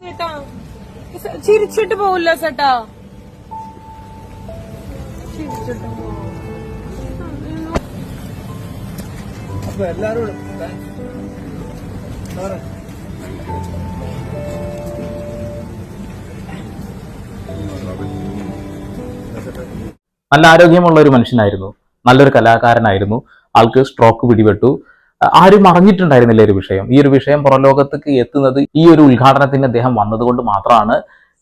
ചേട്ടാ ചിരിച്ചിട്ട് പോവില്ല ചേട്ടാ. ചിരിച്ചിട്ട് പോവും. അപ്പൊ എല്ലാരോടും നല്ല ആരോഗ്യമുള്ള ഒരു മനുഷ്യനായിരുന്നു. നല്ലൊരു കലാകാരനായിരുന്നു. ആൾക്ക് സ്ട്രോക്ക് പിടിപെട്ടു. ആരും അറിഞ്ഞിട്ടുണ്ടായിരുന്നില്ല ഒരു വിഷയം. ഈ ഒരു വിഷയം പുറലോകത്തേക്ക് എത്തുന്നത് ഈ ഒരു ഉദ്ഘാടനത്തിന് അദ്ദേഹം വന്നതുകൊണ്ട് മാത്രമാണ്.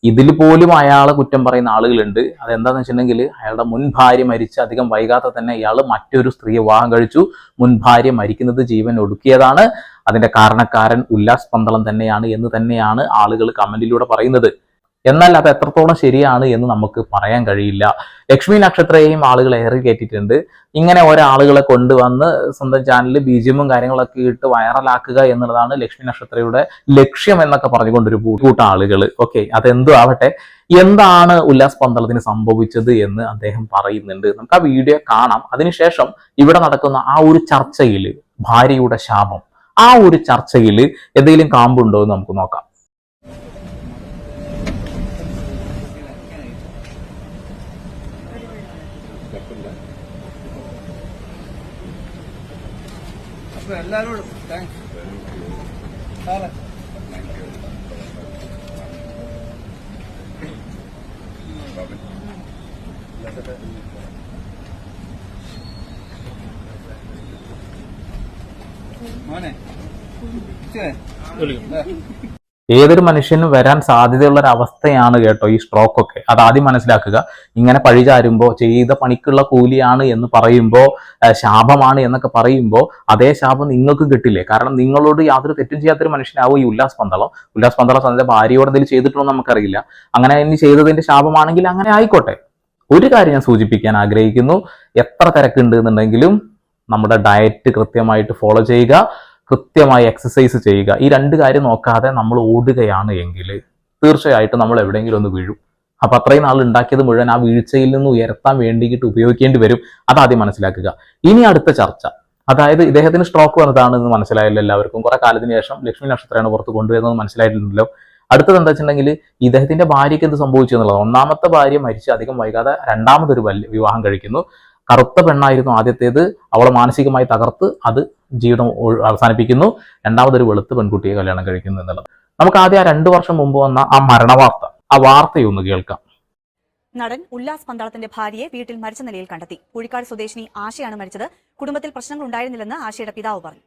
ഇതിൽ പോലും അയാളെ കുറ്റം പറയുന്ന ആളുകളുണ്ട്. അതെന്താന്ന് വെച്ചിട്ടുണ്ടെങ്കിൽ അയാളുടെ മുൻ ഭാര്യ മരിച്ച് അധികം വൈകാതെ തന്നെ ഇയാൾ മറ്റൊരു സ്ത്രീയെ വിവാഹം കഴിച്ചു. മുൻ ഭാര്യ മരിക്കുന്നത് ജീവൻ ഒടുക്കിയതാണ്. അതിന്റെ കാരണക്കാരൻ ഉല്ലാസ് പന്തളം തന്നെയാണ് എന്ന് തന്നെയാണ് ആളുകൾ കമന്റിലൂടെ പറയുന്നത്. എന്നാൽ അത് എത്രത്തോളം ശരിയാണ് എന്ന് നമുക്ക് പറയാൻ കഴിയില്ല. ലക്ഷ്മി നക്ഷത്രയെയും ആളുകൾ ഏറി കയറ്റിയിട്ടുണ്ട് ഇങ്ങനെ ഒരാളുകളെ കൊണ്ടുവന്ന് സ്വന്തം ചാനലിൽ ബീജിയമും കാര്യങ്ങളൊക്കെ ഇട്ട് വൈറലാക്കുക എന്നുള്ളതാണ് ലക്ഷ്മി നക്ഷത്രയുടെ ലക്ഷ്യം എന്നൊക്കെ പറഞ്ഞുകൊണ്ടൊരു കൂട്ട ആളുകൾ ഓക്കെ അതെന്തു ആവട്ടെ? എന്താണ് ഉല്ലാസ് പന്തളത്തിന് സംഭവിച്ചത് എന്ന് അദ്ദേഹം പറയുന്നുണ്ട്. നമുക്ക് ആ വീഡിയോ കാണാം. അതിനുശേഷം ഇവിടെ നടക്കുന്ന ആ ഒരു ചർച്ചയിൽ ഭാര്യയുടെ ശാപം. ആ ഒരു ചർച്ചയിൽ എന്തെങ്കിലും കാമ്പുണ്ടോ എന്ന് നമുക്ക് നോക്കാം. അപ്പൊ എല്ലാരോടും താങ്ക്സ് സാറേ മോനെ ഇച്ചേ. ഏതൊരു മനുഷ്യനും വരാൻ സാധ്യതയുള്ള ഒരു അവസ്ഥയാണ് കേട്ടോ ഈ സ്ട്രോക്ക് ഒക്കെ. അത് ആദ്യം മനസ്സിലാക്കുക. ഇങ്ങനെ പഴിചാരുമ്പോൾ ചെയ്ത പണിക്കുള്ള കൂലിയാണ് എന്ന് പറയുമ്പോൾ ശാപമാണ് എന്നൊക്കെ പറയുമ്പോൾ അതേ ശാപം നിങ്ങൾക്ക് കിട്ടില്ലേ? കാരണം നിങ്ങളോട് യാതൊരു തെറ്റും ചെയ്യാത്തൊരു മനുഷ്യനാവും ഈ ഉല്ലാസ് പന്തളം. ഉല്ലാസ് പന്തളം തന്റെ ഭാര്യയോട് എന്തെങ്കിലും ചെയ്തിട്ടുണ്ടോ നമുക്കറിയില്ല. അങ്ങനെ ഇനി ചെയ്തതിന്റെ ശാപമാണെങ്കിൽ അങ്ങനെ ആയിക്കോട്ടെ. ഒരു കാര്യം ഞാൻ സൂചിപ്പിക്കാൻ ആഗ്രഹിക്കുന്നു. എത്ര തിരക്കുണ്ട് എന്നുണ്ടെങ്കിലും നമ്മുടെ ഡയറ്റ് കൃത്യമായിട്ട് ഫോളോ ചെയ്യുക. കൃത്യമായി എക്സസൈസ് ചെയ്യുക. ഈ രണ്ട് കാര്യം നോക്കാതെ നമ്മൾ ഓടുകയാണ് എങ്കിൽ തീർച്ചയായിട്ടും നമ്മൾ എവിടെയെങ്കിലും ഒന്ന് വീഴും. അപ്പൊ അത്രയും നാൾ ഉണ്ടാക്കിയത് മുഴുവൻ ആ വീഴ്ചയിൽ നിന്ന് ഉയർത്താൻ വേണ്ടിയിട്ട് ഉപയോഗിക്കേണ്ടി വരും. അതാദ്യം മനസ്സിലാക്കുക. ഇനി അടുത്ത ചർച്ച. അതായത് ഇദ്ദേഹത്തിന് സ്ട്രോക്ക് വന്നതാണെന്ന് മനസ്സിലായല്ലോ എല്ലാവർക്കും. കുറെ കാലത്തിന് ശേഷം ലക്ഷ്മി നക്ഷത്രമാണ് പുറത്ത് കൊണ്ടുവരുന്നത് മനസ്സിലായിട്ടുണ്ടല്ലോ. അടുത്തത് എന്താ വെച്ചിട്ടുണ്ടെങ്കിൽ ഇദ്ദേഹത്തിന്റെ ഭാര്യയ്ക്ക് എന്ത് സംഭവിച്ചു എന്നുള്ളത്. ഒന്നാമത്തെ ഭാര്യ മരിച്ച് അധികം വൈകാതെ രണ്ടാമതൊരു വിവാഹം കഴിക്കുന്നു. കറുത്ത പെണ്ണായിരുന്നു ആദ്യത്തേത്. അവളെ മാനസികമായി തകർത്ത് അത് ജീവിതം അവസാനിപ്പിക്കുന്നു. രണ്ടാമതൊരു വെളുത്ത് പെൺകുട്ടിയെ കല്യാണം കഴിക്കുന്നു എന്നുള്ളത്. നമുക്ക് ആദ്യം ആ രണ്ടു വർഷം മുമ്പ് വന്ന ആ മരണവാർത്ത ആ വാർത്തയൊന്ന് കേൾക്കാം. നടൻ ഉല്ലാസ് പന്താളത്തിന്റെ ഭാര്യയെ വീട്ടിൽ മരിച്ച നിലയിൽ കണ്ടെത്തി. പുഴിക്കാട് സ്വദേശിനി ആശയാണ് മരിച്ചത്. കുടുംബത്തിൽ പ്രശ്നങ്ങൾ ഉണ്ടായിരുന്നില്ലെന്ന് ആശയുടെ പിതാവ് പറഞ്ഞു.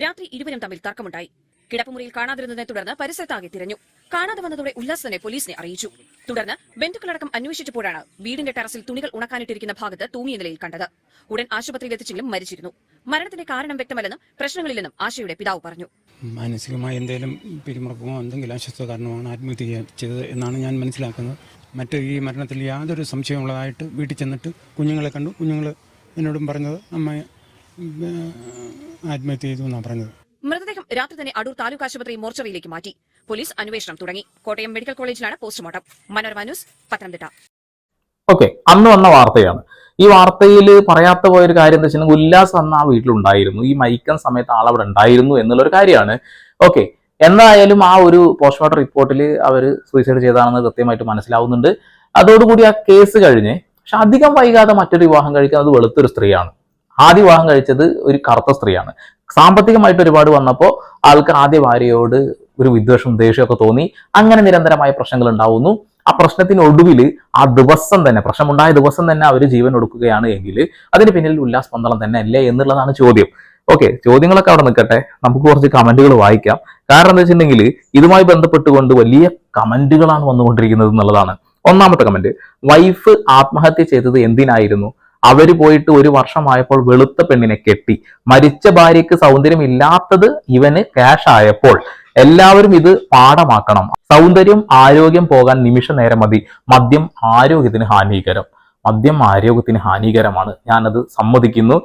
രാത്രി ഇരുവരും തമ്മിൽ തർക്കമുണ്ടായി. കിടപ്പുമുറിയിൽ കാണാതിരുന്നതിനെ തുടർന്ന് പരിസരത്താകെ തിരഞ്ഞു. കാണാതെ വന്നതോടെ ഉല്ലാസനെ പോലീസിനെ അറിയിച്ചു. തുടർന്ന് ബന്ധുക്കളടക്കം അന്വേഷിച്ചപ്പോഴാണ് വീടിന്റെ ടെറസിൽ തുണികൾ ഉണക്കാനിട്ടിരിക്കുന്ന ഭാഗത്ത് തൂങ്ങിയ നിലയിൽ കണ്ടത്. ഉടൻ ആശുപത്രിയിൽ എത്തിച്ചെങ്കിലും മരിച്ചിരുന്നു. മരണത്തിന്റെ കാരണം വ്യക്തമല്ലെന്നും പ്രശ്നങ്ങളില്ലെന്നും ആശയുടെ പിതാവ് പറഞ്ഞു. മാനസികമായി എന്തെങ്കിലും പിരിമുറക്കമോ എന്തെങ്കിലും അസ്വസ്ഥ കാരണമാണ് ആത്മഹത്യ ചെയ്തത് എന്നാണ് ഞാൻ മനസ്സിലാക്കുന്നത്. മറ്റ് ഈ മരണത്തിൽ യാതൊരു സംശയമുള്ളതായിട്ട് വീട്ടിൽ ചെന്നിട്ട് കുഞ്ഞുങ്ങളെ കണ്ടു. കുഞ്ഞുങ്ങൾ എന്നോടും പറഞ്ഞത് അമ്മ ആത്മഹത്യ ചെയ്തു എന്നാണ് പറഞ്ഞത്. രാത്രി തന്നെ അടൂർ താലൂക്ക് ആശുപത്രി മോർച്ചറിയിലേക്ക് മാറ്റി. പോലീസ് അന്വേഷണം തുടങ്ങി. കോട്ടയം മെഡിക്കൽ കോളേജിലാണ് postmortem. Manorama news Pathanamthitta. Okay അന്ന് വന്ന വാർത്തയാണ്. ഈ വാർത്തയിൽ പറയാത്ത പോയൊരു കാര്യം എന്താ വെച്ചാൽ ഉല്ലാസ് അന്ന് ആ വീട്ടിലുണ്ടായിരുന്നു. ഈ മയക്കം സമയത്ത് ആളവിടെ ഉണ്ടായിരുന്നു എന്നുള്ള ഒരു കാര്യമാണ്. ഓക്കെ എന്തായാലും ആ ഒരു പോസ്റ്റ്മോർട്ടം റിപ്പോർട്ടിൽ അവർ സൂയിസൈഡ് ചെയ്താണെന്ന് കൃത്യമായിട്ട് മനസ്സിലാവുന്നുണ്ട്. അതോടുകൂടി ആ കേസ് കഴിഞ്ഞ് പക്ഷെ അധികം വൈകാതെ മറ്റൊരു വിവാഹം കഴിക്കുന്നത് വെളുത്തൊരു സ്ത്രീയാണ്. ആദ്യ വിവാഹം കഴിച്ചത് ഒരു കറുത്ത സ്ത്രീയാണ്. സാമ്പത്തികമായിട്ട് ഒരുപാട് വന്നപ്പോൾ ആൾക്ക് ആദ്യ ഭാര്യയോട് ഒരു വിദ്വേഷം ദേഷ്യമൊക്കെ തോന്നി. അങ്ങനെ നിരന്തരമായ പ്രശ്നങ്ങൾ ഉണ്ടാവുന്നു. ആ പ്രശ്നത്തിന് ഒടുവിൽ ആ ദിവസം തന്നെ പ്രശ്നമുണ്ടായ ദിവസം തന്നെ അവർ ജീവൻ ഒടുക്കുകയാണ് എങ്കിൽ അതിന് പിന്നിൽ ഉല്ലാസ് പന്തളം തന്നെ അല്ലേ എന്നുള്ളതാണ് ചോദ്യം. ഓക്കെ ചോദ്യങ്ങളൊക്കെ അവിടെ നിൽക്കട്ടെ. നമുക്ക് കുറച്ച് കമന്റുകൾ വായിക്കാം. കാരണം എന്താ വെച്ചിട്ടുണ്ടെങ്കിൽ ഇതുമായി ബന്ധപ്പെട്ടുകൊണ്ട് വലിയ കമന്റുകളാണ് വന്നുകൊണ്ടിരിക്കുന്നത് എന്നുള്ളതാണ്. ഒന്നാമത്തെ കമന്റ് വൈഫ് ആത്മഹത്യ ചെയ്തത് എന്തിനായിരുന്നു? അവർ പോയിട്ട് ഒരു വർഷമായപ്പോൾ വെളുത്ത പെണ്ണിനെ കെട്ടി. മരിച്ച ഭാര്യയ്ക്ക് സൗന്ദര്യം ഇല്ലാത്തത് ഇവന് ക്യാഷ് ആയപ്പോൾ. എല്ലാവരും ഇത് പാഠമാക്കണം. സൗന്ദര്യം ആരോഗ്യം പോകാൻ നിമിഷ നേരം മതി. മദ്യം ആരോഗ്യത്തിന് ഹാനികരം. മദ്യം ആരോഗ്യത്തിന് ഹാനികരമാണ്. ഞാനത് സമ്മതിക്കുന്നു.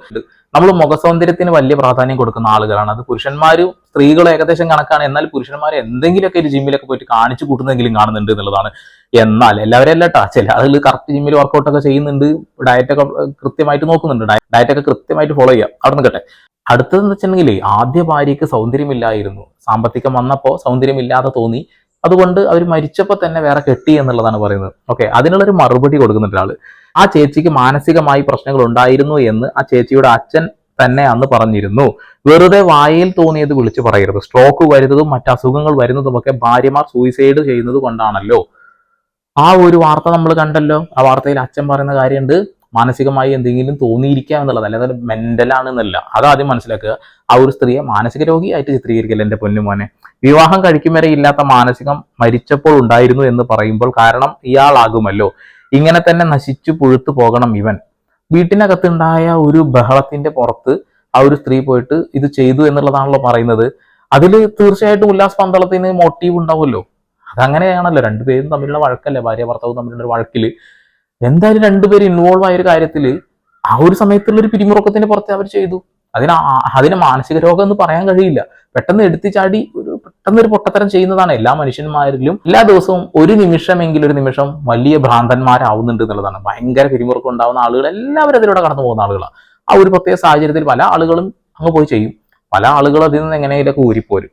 നമ്മൾ മുഖസൗന്ദര്യത്തിന് വലിയ പ്രാധാന്യം കൊടുക്കുന്ന ആളുകളാണ്. അത് പുരുഷന്മാരും സ്ത്രീകളും ഏകദേശം കണക്കാണ്. എന്നാൽ പുരുഷന്മാർ എന്തെങ്കിലുമൊക്കെ ഒരു ജിമ്മിലൊക്കെ പോയിട്ട് കാണിച്ചു കൂട്ടുന്നെങ്കിലും കാണുന്നുണ്ട് എന്നുള്ളതാണ്. എന്നാൽ എല്ലാവരും അല്ല ചില അതിൽ കറക്റ്റ് ജിമ്മിൽ വർക്കൗട്ട് ഒക്കെ ചെയ്യുന്നുണ്ട്. ഡയറ്റൊക്കെ കൃത്യമായിട്ട് നോക്കുന്നുണ്ട്. ഡയറ്റൊക്കെ കൃത്യമായിട്ട് ഫോളോ ചെയ്യാം. അവിടെ നിൽക്കട്ടെ അടുത്തതെന്ന് വെച്ചിട്ടുണ്ടെങ്കിൽ ആദ്യ ഭാര്യയ്ക്ക് സൗന്ദര്യമില്ലായിരുന്നു. സാമ്പത്തികം വന്നപ്പോൾ സൗന്ദര്യമില്ലാതെ തോന്നി. അതുകൊണ്ട് അവർ മരിച്ചപ്പോൾ തന്നെ വേറെ കെട്ടി എന്നുള്ളതാണ് പറയുന്നത്. ഓക്കെ അതിനുള്ളൊരു മറുപടി കൊടുക്കുന്ന ഒരാൾ ആ ചേച്ചിക്ക് മാനസികമായി പ്രശ്നങ്ങൾ ഉണ്ടായിരുന്നു എന്ന് ആ ചേച്ചിയുടെ അച്ഛൻ തന്നെ അന്ന് പറഞ്ഞിരുന്നു. വെറുതെ വായിൽ തോന്നിയത് വിളിച്ചു പറയരുത്. സ്ട്രോക്ക് വരുന്നതും മറ്റ് അസുഖങ്ങൾ വരുന്നതുമൊക്കെ ഭാര്യമാർ സൂയിസൈഡ് ചെയ്യുന്നത് കൊണ്ടാണല്ലോ. ആ ഒരു വാർത്ത നമ്മൾ കണ്ടല്ലോ. ആ വാർത്തയിൽ അച്ഛൻ പറയുന്ന കാര്യമുണ്ട്. മാനസികമായി എന്തെങ്കിലും തോന്നിയിരിക്കാം എന്നുള്ളത് അല്ലാതെ മെന്റലാണ് എന്നല്ല അതാദ്യം മനസ്സിലാക്കുക. ആ ഒരു സ്ത്രീയെ മാനസിക രോഗിയായിട്ട് ചിത്രീകരിക്കല്ല എന്റെ പൊന്നുമോനെ വിവാഹം കഴിക്കും വരെ ഇല്ലാത്ത മാനസികം മരിച്ചപ്പോൾ ഉണ്ടായിരുന്നു എന്ന് പറയുമ്പോൾ കാരണം ഇയാളാകുമല്ലോ. ഇങ്ങനെ തന്നെ നശിച്ചു പുഴുത്തു പോകണം ഇവൻ. വീട്ടിനകത്തുണ്ടായ ഒരു ബഹളത്തിന്റെ പുറത്ത് ആ ഒരു സ്ത്രീ പോയിട്ട് ഇത് ചെയ്തു എന്നുള്ളതാണല്ലോ പറയുന്നത്. അതിൽ തീർച്ചയായിട്ടും ഉല്ലാസ് പന്തളത്തിന് മോട്ടീവ് ഉണ്ടാവുമല്ലോ. അതങ്ങനെയാണല്ലോ. രണ്ടുപേരും തമ്മിലുള്ള വഴക്കല്ലേ? ഭാര്യ ഭർത്താവ് തമ്മിലുള്ള ഒരു വഴക്കിൽ. എന്തായാലും രണ്ടുപേര് ഇൻവോൾവ് ആയ ഒരു കാര്യത്തിൽ ആ ഒരു സമയത്തുള്ള ഒരു പിരിമുറുക്കത്തിന് പുറത്ത് അവർ ചെയ്തു. അതിന് അതിന് മാനസിക രോഗം എന്ന് പറയാൻ കഴിയില്ല. പെട്ടെന്ന് എടുത്തു ചാടി ഒരു പെട്ടെന്ന് ഒരു പൊട്ടത്തരം ചെയ്യുന്നതാണ് എല്ലാ മനുഷ്യന്മാരിലും. എല്ലാ ദിവസവും ഒരു നിമിഷമെങ്കിലും ഒരു നിമിഷം വലിയ ഭ്രാന്തന്മാരാവുന്നുണ്ട് എന്നുള്ളതാണ്. ഭയങ്കര പിരിമുറുക്കം ഉണ്ടാവുന്ന ആളുകൾ എല്ലാവരും അതിലൂടെ കടന്നു പോകുന്ന ആളുകളാണ് ആ ഒരു പ്രത്യേക സാഹചര്യത്തിൽ പല ആളുകളും അങ്ങ് പോയി ചെയ്യും. പല ആളുകളും അതിൽ നിന്ന് എങ്ങനെയൊക്കെ ഊരിപ്പോരും.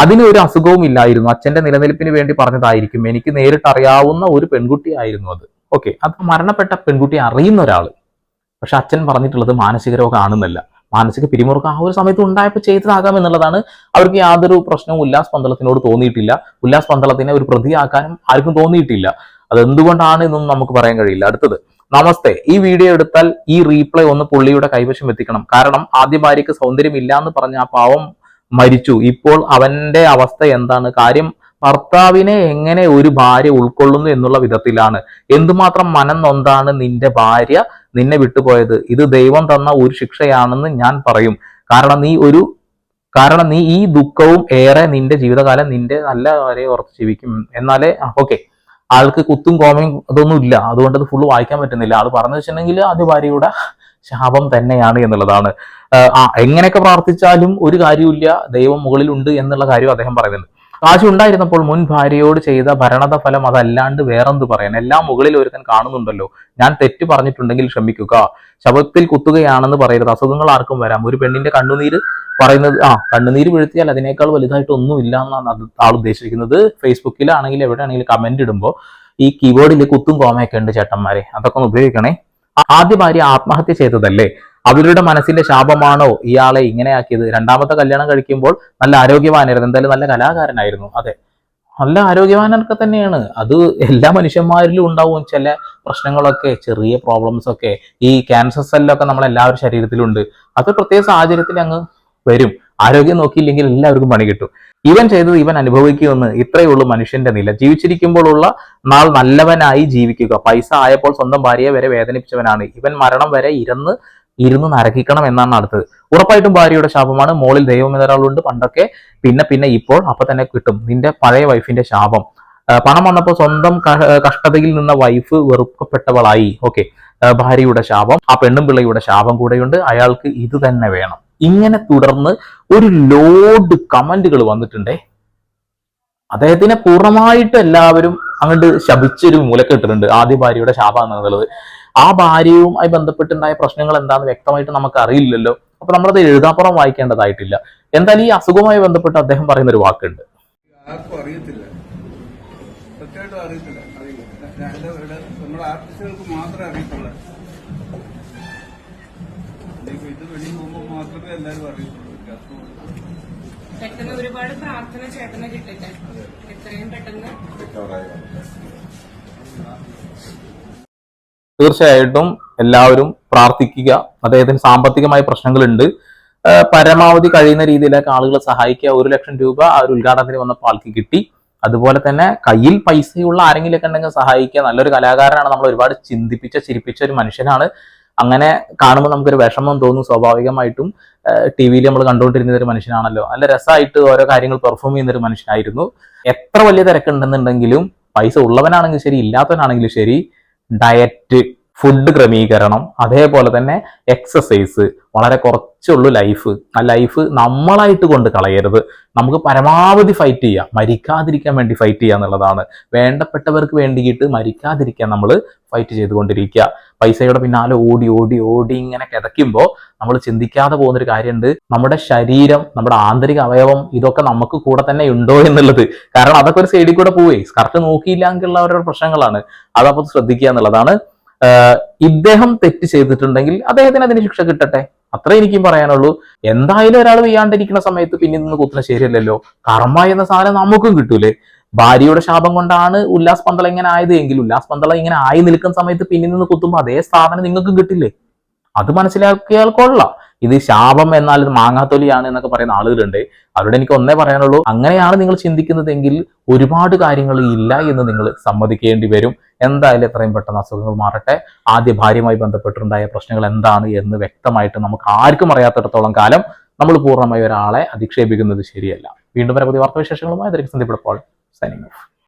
അതിന് ഒരു അസുഖവും ഇല്ലായിരുന്നു അച്ഛന്റെ നിലനിൽപ്പിന് വേണ്ടി പറഞ്ഞതായിരിക്കും. എനിക്ക് നേരിട്ടറിയാവുന്ന ഒരു പെൺകുട്ടിയായിരുന്നു അത്. ഓക്കെ അത് മരണപ്പെട്ട പെൺകുട്ടി അറിയുന്ന ഒരാൾ പക്ഷെ അച്ഛൻ പറഞ്ഞിട്ടുള്ളത് മാനസിക രോഗമാണെന്നല്ല മാനസിക പിരിമുറുക്കം ആ ഒരു സമയത്ത് ഉണ്ടായപ്പോൾ ചെയ്തതാകാം എന്നുള്ളതാണ് അവർക്ക് യാതൊരു പ്രശ്നവും ഉല്ലാസ് പന്തളത്തിനോട് തോന്നിയിട്ടില്ല. ഉല്ലാസ് പന്തളത്തിനെ ഒരു പ്രതിയാക്കാനും ആർക്കും തോന്നിയിട്ടില്ല. അത് എന്തുകൊണ്ടാണ് എന്നൊന്നും നമുക്ക് പറയാൻ കഴിയില്ല. അടുത്തത് നമസ്തേ ഈ വീഡിയോ എടുത്താൽ ഈ റീപ്ലൈ ഒന്ന് പുള്ളിയുടെ കൈവശം എത്തിക്കണം. കാരണം ആദ്യ ഭാര്യയ്ക്ക് സൗന്ദര്യം ഇല്ല എന്ന് പറഞ്ഞ ആ പാവം മരിച്ചു. ഇപ്പോൾ അവന്റെ അവസ്ഥ എന്താണ്? കാര്യം ഭർത്താവിനെ എങ്ങനെ ഒരു ഭാര്യ ഉൾക്കൊള്ളുന്നു എന്നുള്ള വിധത്തിലാണ്. എന്തുമാത്രം മനം നൊന്താണ് നിന്റെ ഭാര്യ നിന്നെ വിട്ടുപോയത്? ഇത് ദൈവം തന്ന ഒരു ശിക്ഷയാണെന്ന് ഞാൻ പറയും. കാരണം നീ ഒരു കാരണം നീ ഈ ദുഃഖവും ഏറെ നിന്റെ ജീവിതകാലം നിന്റെ നല്ല വരെ ഉറച്ച് ജീവിക്കും. എന്നാലേ ഓക്കെ. ആൾക്ക് കുത്തും കോമയും അതൊന്നും ഇല്ല. അതുകൊണ്ട് അത് ഫുള്ള് വായിക്കാൻ പറ്റുന്നില്ല. ആൾ പറഞ്ഞു വെച്ചിട്ടുണ്ടെങ്കിൽ അത് ഭാര്യയുടെ ശാപം തന്നെയാണ് എന്നുള്ളതാണ്. എങ്ങനെയൊക്കെ പ്രാർത്ഥിച്ചാലും ഒരു കാര്യമില്ല ദൈവം മുകളിലുണ്ട് എന്നുള്ള കാര്യം അദ്ദേഹം പറയുന്നുണ്ട്. കാശ് ഉണ്ടായിരുന്നപ്പോൾ മുൻ ഭാര്യയോട് ചെയ്ത ഭരണത ഫലം അതല്ലാണ്ട് വേറെന്ത് പറയാൻ? എല്ലാം മുകളിൽ ഒരുത്തൻ കാണുന്നുണ്ടല്ലോ. ഞാൻ തെറ്റ് പറഞ്ഞിട്ടുണ്ടെങ്കിൽ ക്ഷമിക്കുക. ശവത്തിൽ കുത്തുകയാണെന്ന് പറയരുത്. അസുഖങ്ങൾ ആർക്കും വരാം. ഒരു പെണ്ണിന്റെ കണ്ണുനീര് പറയുന്നത് ആ കണ്ണുനീര് വീഴ്ത്തിയാൽ അതിനേക്കാൾ വലുതായിട്ട് ഒന്നും ഇല്ല എന്നാണ് അത് ആൾ ഉദ്ദേശിക്കുന്നത്. ഫേസ്ബുക്കിലാണെങ്കിൽ എവിടെയാണെങ്കിലും കമന്റ് ഇടുമ്പോൾ ഈ കീബോർഡിൽ കുത്തും കോമയൊക്കെ ഉണ്ട് ചേട്ടന്മാരെ. അതൊക്കെ ഒന്ന് ഉപയോഗിക്കണേ. ആദ്യ ഭാര്യ ആത്മഹത്യ ചെയ്തതല്ലേ? അവരുടെ മനസ്സിന്റെ ശാപമാണോ ഇയാളെ ഇങ്ങനെയാക്കിയത്? രണ്ടാമത്തെ കല്യാണം കഴിക്കുമ്പോൾ നല്ല ആരോഗ്യവാനായിരുന്നു. എന്തായാലും നല്ല കലാകാരനായിരുന്നു. അതെ. നല്ല ആരോഗ്യവാനൊക്കെ തന്നെയാണ്. അത് എല്ലാ മനുഷ്യന്മാരിലും ഉണ്ടാവും. ചില പ്രശ്നങ്ങളൊക്കെ ചെറിയ പ്രോബ്ലംസ് ഒക്കെ. ഈ ക്യാൻസർ സെല്ലൊക്കെ നമ്മളെല്ലാവരും ശരീരത്തിലുണ്ട്. അത് പ്രത്യേക സാഹചര്യത്തിൽ അങ്ങ് വരും. ആരോഗ്യം നോക്കിയില്ലെങ്കിൽ എല്ലാവർക്കും പണി കിട്ടും. ഇവൻ ചെയ്തത് ഇവൻ അനുഭവിക്കുമെന്ന് ഇത്രയേ ഉള്ളൂ മനുഷ്യന്റെ നില. ജീവിച്ചിരിക്കുമ്പോഴുള്ള നാൾ നല്ലവനായി ജീവിക്കുക. പൈസ ആയപ്പോൾ സ്വന്തം ഭാര്യയെ വരെ വേദനിപ്പിച്ചവനാണ്. ഇവൻ മരണം വരെ ഇരുന്ന് ഇരുന്ന് നരകിക്കണം എന്നാണ് അടുത്തത്. ഉറപ്പായിട്ടും ഭാര്യയുടെ ശാപമാണ്. മോളിൽ ദൈവം എന്നൊരാളുണ്ട് പണ്ടൊക്കെ. പിന്നെ പിന്നെ ഇപ്പോൾ അപ്പൊ തന്നെ കിട്ടും. നിന്റെ പഴയ വൈഫിന്റെ ശാപം. പണം വന്നപ്പോൾ സ്വന്തം കഷ്ടതയിൽ നിന്ന വൈഫ് വെറുക്കപ്പെട്ടവളായി. ഓക്കെ ഭാര്യയുടെ ശാപം. ആ പെണ്ണും പിള്ളയുടെ ശാപം കൂടെയുണ്ട്. അയാൾക്ക് ഇത് തന്നെ വേണം. ഇങ്ങനെ തുടർന്ന് ഒരു ലോഡ് കമന്റുകൾ വന്നിട്ടുണ്ടേ. അദ്ദേഹത്തിനെ പൂർണമായിട്ട് എല്ലാവരും അങ്ങോട്ട് ശപിച്ചൊരു മൂലക്കെട്ടിട്ടുണ്ട് ആദ്യ ഭാര്യയുടെ ശാപം എന്നുള്ളത്. ആ ഭാര്യയുമായി ബന്ധപ്പെട്ടുണ്ടായ പ്രശ്നങ്ങൾ എന്താണെന്ന് വ്യക്തമായിട്ട് നമുക്ക് അറിയില്ലല്ലോ. അപ്പൊ നമ്മളത് എഴുതാപ്പുറം വായിക്കേണ്ടതായിട്ടില്ല. എന്തായാലും ഈ അസുഖവുമായി ബന്ധപ്പെട്ട് അദ്ദേഹം പറയുന്ന ഒരു വാക്കുണ്ട്. ആർക്കും അറിയത്തില്ല. സത്യമായിട്ടും അറിയത്തില്ല. അറിയില്ല. ഞാൻ നമ്മുടെ ആർട്ടിസ്റ്റുകൾക്ക് മാത്രമേ അറിയത്തുള്ളൂ. ഇനിയിപ്പോ ഇത് വെളിയിൽ പോകുമ്പോൾ മാത്രമേ എല്ലാവരും അറിയത്തുള്ളൂ. എനിക്ക് പെട്ടെന്ന് ഒരുപാട് പ്രാർത്ഥന ചേട്ടന് കിട്ടില്ല എത്രയും പെട്ടെന്ന്. തീർച്ചയായിട്ടും എല്ലാവരും പ്രാർത്ഥിക്കുക. അദ്ദേഹത്തിന് സാമ്പത്തികമായ പ്രശ്നങ്ങളുണ്ട്. പരമാവധി കഴിയുന്ന രീതിയിലേക്ക് ആളുകളെ സഹായിക്കുക. ഒരു ലക്ഷം രൂപ ആ ഒരു ഉദ്ഘാടനത്തിന് വന്നപ്പോൾ ആൾക്ക് കിട്ടി. അതുപോലെ തന്നെ കയ്യിൽ പൈസയുള്ള ആരെങ്കിലുമൊക്കെ ഉണ്ടെങ്കിൽ സഹായിക്കുക. നല്ലൊരു കലാകാരനാണ്. നമ്മൾ ഒരുപാട് ചിന്തിപ്പിച്ച ചിരിപ്പിച്ച ഒരു മനുഷ്യനാണ്. അങ്ങനെ കാണുമ്പോൾ നമുക്കൊരു വിഷമം തോന്നും സ്വാഭാവികമായിട്ടും. ടി വിയിൽ നമ്മൾ കണ്ടുകൊണ്ടിരുന്ന ഒരു മനുഷ്യനാണല്ലോ. നല്ല രസമായിട്ട് ഓരോ കാര്യങ്ങൾ പെർഫോം ചെയ്യുന്ന ഒരു മനുഷ്യനായിരുന്നു. എത്ര വലിയ തിരക്കുണ്ടെന്നുണ്ടെങ്കിലും പൈസ ഉള്ളവനാണെങ്കിലും ശരി ഇല്ലാത്തവനാണെങ്കിലും ശരി. ഡയറ്റ് ഫുഡ് ക്രമീകരണം അതേപോലെ തന്നെ എക്സസൈസ് വളരെ കുറച്ചുള്ളൂ ലൈഫ് ആ ലൈഫ് നമ്മളായിട്ട് കൊണ്ട് കളയരുത്. നമുക്ക് പരമാവധി ഫൈറ്റ് ചെയ്യാം. മരിക്കാതിരിക്കാൻ വേണ്ടി ഫൈറ്റ് ചെയ്യുക എന്നുള്ളതാണ്. വേണ്ടപ്പെട്ടവർക്ക് വേണ്ടിയിട്ട് മരിക്കാതിരിക്കാൻ നമ്മൾ ഫൈറ്റ് ചെയ്തുകൊണ്ടിരിക്കുക. പൈസയുടെ പിന്നാലെ ഓടി ഓടി ഓടി ഇങ്ങനെ കിതയ്ക്കുമ്പോൾ നമ്മൾ ചിന്തിക്കാതെ പോകുന്നൊരു കാര്യമുണ്ട്. നമ്മുടെ ശരീരം നമ്മുടെ ആന്തരിക അവയവം ഇതൊക്കെ നമുക്ക് കൂടെ തന്നെ ഉണ്ടോ എന്നുള്ളത്. കാരണം അതൊക്കെ ഒരു സൈഡിൽ കൂടെ പോവേ. കറക്റ്റ് നോക്കിയില്ല എങ്കിലുള്ള അവരുടെ പ്രശ്നങ്ങളാണ്. അതപ്പോൾ ശ്രദ്ധിക്കുക എന്നുള്ളതാണ് ഇദ്ദേഹം തെറ്റ് ചെയ്തിട്ടുണ്ടെങ്കിൽ അദ്ദേഹത്തിന് അതിന് ശിക്ഷ കിട്ടട്ടെ. അത്രേ എനിക്കും പറയാനുള്ളൂ. എന്തായാലും ഒരാൾ വീയാണ്ടിരിക്കുന്ന സമയത്ത് പിന്നെ നിന്ന് കുത്തുന്ന ശരിയല്ലല്ലോ. കർമ്മ എന്ന സാധനം നമുക്കും കിട്ടൂലേ. ഭാര്യയുടെ ശാപം കൊണ്ടാണ് ഉല്ലാസ് പന്തള ഇങ്ങനെ ആയത് എങ്കിൽ ഉല്ലാസ് പന്തള ഇങ്ങനെ ആയി നിൽക്കുന്ന സമയത്ത് പിന്നിൽ നിന്ന് കുത്തുമ്പോൾ അതേ സ്ഥാപനം നിങ്ങൾക്കും കിട്ടില്ലേ? അത് മനസ്സിലാക്കിയാൽ കൊള്ളാം. ഇത് ശാപം എന്നാൽ ഇത് മാങ്ങാത്തൊലിയാണ് എന്നൊക്കെ പറയുന്ന ആളുകളുണ്ട്. അവരോട് എനിക്ക് ഒന്നേ പറയാനുള്ളൂ. അങ്ങനെയാണ് നിങ്ങൾ ചിന്തിക്കുന്നതെങ്കിൽ ഒരുപാട് കാര്യങ്ങൾ ഇല്ല എന്ന് നിങ്ങൾ സമ്മതിക്കേണ്ടി വരും. എന്തായാലും എത്രയും പെട്ടെന്ന് അസുഖങ്ങൾ മാറട്ടെ. ആദ്യ ഭാര്യയുമായി ബന്ധപ്പെട്ടുണ്ടായ പ്രശ്നങ്ങൾ എന്താണ് എന്ന് വ്യക്തമായിട്ട് നമുക്ക് ആർക്കും അറിയാത്തിടത്തോളം കാലം നമ്മൾ പൂർണമായി ഒരാളെ അധിക്ഷേപിക്കുന്നത് ശരിയല്ല. വീണ്ടും വരെ പുതിയ വാർത്താവിശേഷങ്ങളുമായി. അതിലേക്ക് സന്ധിപ്പെടുമ്പോൾ സൈനിങ് ഓഫ്